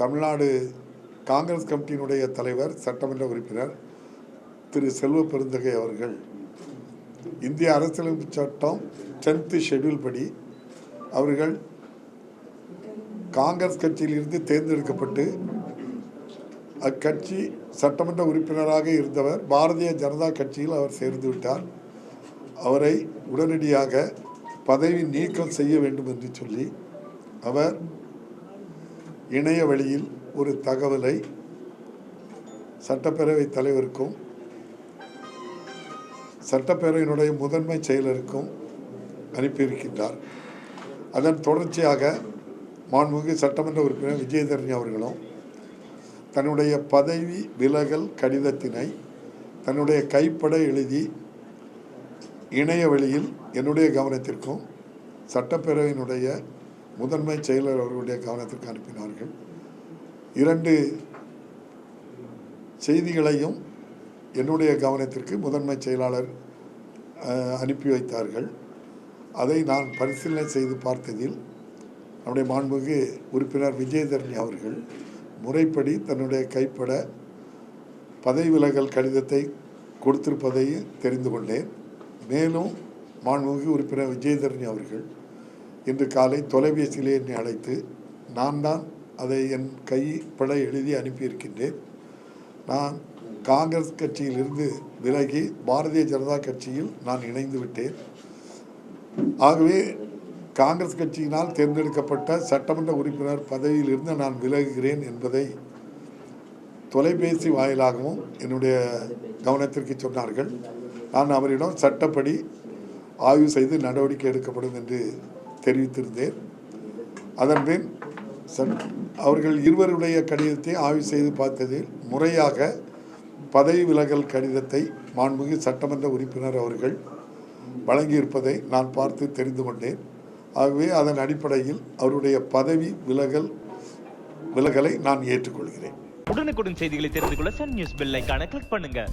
தமிழ்நாடு காங்கிரஸ் கமிட்டியினுடைய தலைவர் சட்டமன்ற உறுப்பினர் திரு செல்வ பெருந்தகை அவர்கள். இந்திய அரசியலமைப்பு சட்டம் டென்த்து ஷெட்யூல் படி அவர்கள் காங்கிரஸ் கட்சியிலிருந்து தேர்ந்தெடுக்கப்பட்டு அக்கட்சி சட்டமன்ற உறுப்பினராக இருந்தவர் பாரதிய ஜனதா கட்சியில் அவர் சேர்ந்து விட்டார். அவரை உடனடியாக பதவி நீக்கம் செய்ய வேண்டும் என்று சொல்லி அவர் இணைய வழியில் ஒரு தகவலை சட்டப்பேரவைத் தலைவருக்கும் சட்டப்பேரவையினுடைய முதன்மை செயலருக்கும் அனுப்பியிருக்கின்றார். அதன் தொடர்ச்சியாக மாண்புமிகு சட்டமன்ற உறுப்பினர் விஜயதரணி அவர்களும் தன்னுடைய பதவி விலகல் கடிதத்தினை தன்னுடைய கைப்பட எழுதி இணைய வழியில் என்னுடைய கவனத்திற்கும் சட்டப்பேரவையினுடைய முதன்மை செயலர் அவர்களுடைய கவனத்திற்கு அனுப்பினார்கள். இரண்டு செய்திகளையும் என்னுடைய கவனத்திற்கு முதன்மை செயலாளர் அனுப்பி வைத்தார்கள். அதை நான் பரிசீலனை செய்து பார்த்ததில் நம்முடைய மாண்புமிகு உறுப்பினர் விஜயதரணி அவர்கள் முறைப்படி தன்னுடைய கைப்பட பதவி விலகல் கடிதத்தை கொடுத்திருப்பதை தெரிந்து கொண்டேன். மேலும் மாண்புமிகு உறுப்பினர் விஜயதரணி அவர்கள் இன்று காலை தொலைபேசியிலே என்னை அழைத்து நான் தான் அதை என் கைப்பட எழுதி அனுப்பியிருக்கின்றேன். நான் காங்கிரஸ் கட்சியிலிருந்து விலகி பாரதிய ஜனதா கட்சியில் நான் இணைந்து விட்டேன். ஆகவே காங்கிரஸ் கட்சியினால் தேர்ந்தெடுக்கப்பட்ட சட்டமன்ற உறுப்பினர் பதவியிலிருந்து நான் விலகுகிறேன் என்பதை தொலைபேசி வாயிலாகவும் என்னுடைய கவனத்திற்கு சொன்னார்கள். நான் அவரிடம் சட்டப்படி ஆய்வு செய்து நடவடிக்கை எடுக்கப்படும் என்று தெரிவித்திருந்தேன். அதன்பின் அவர்கள் இருவருடைய கடிதத்தை ஆய்வு செய்து பார்த்ததில் முறையாக பதவி விலகல் கடிதத்தை மாண்புமிகு சட்டமன்ற உறுப்பினர் அவர்கள் வழங்கியிருப்பதை நான் பார்த்து தெரிந்து கொண்டேன். ஆகவே அதன் அடிப்படையில் அவருடைய பதவி விலகல் விலகலை நான் ஏற்றுக்கொள்கிறேன். உடனுக்குடன் செய்திகளை தெரிந்து கொள்ள சன் நியூஸ் பெல் கிளிக் பண்ணுங்கள்